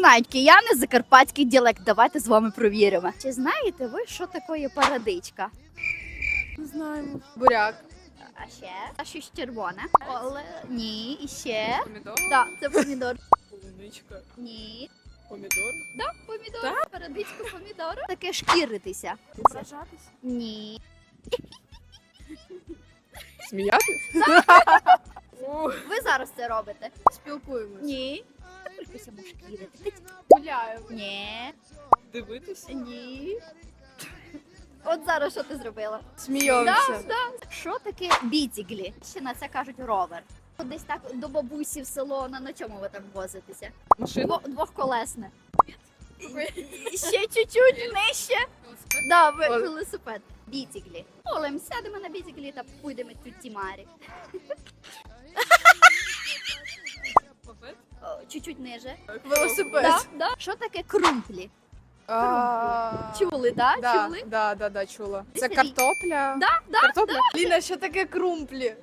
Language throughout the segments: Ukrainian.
знають кияни закарпатський діалект. Давайте з вами провіримо. Чи знаєте ви, що таке парадичка? Не знаємо. Буряк. А ще а щось червоне. Але ні, і ще. Помідор. Так, це помідор. Полуничка. Ні. Помідор. Да, помідор. Парадичка помідору. Таке шкіритися. Ображатись. Ні. Сміятись? Ви зараз це робите. Спілкуємось. Ні. Тільки само шкірити. Гуляємо. Ні. Дивитись. Ні. От зараз що ти зробила? Сміємося. Що таке бітіглі? Ще на це кажуть ровер. Десь так до бабусі в село на, на чому ви там возитеся? Машина. Дво, двохколесне. Ще чуть-чуть нижче. Да, ви- Ой. велосипед. Бітіглі. Олем, сядемо на бітіглі та підемо тюті Марі. Чуть-чуть ниже. Велосипед. Да, да. Що таке крумплі? А, Чули, да? Да, Чули? да, да, да, чула. Це картопля. Да, да. Картопля? Ліна, що таке крумплі?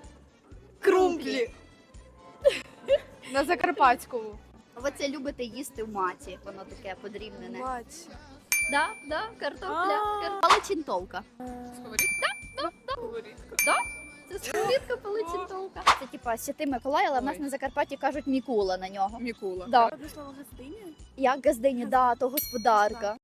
Крумплі. На Закарпатському. Ви це любите їсти в маті, воно таке подрібнене. Мать. Да, да, картопля. А. Кар... Паличинтовка. Сковорідка? Да, да. Сковорідка. Це сковорідка паличинтовка. Типа Святий Миколай, але в нас Ой. на Закарпатті кажуть Мікула на нього. Мікула. Да. прийшла слово газдиня? Як газдині, да, то господарка.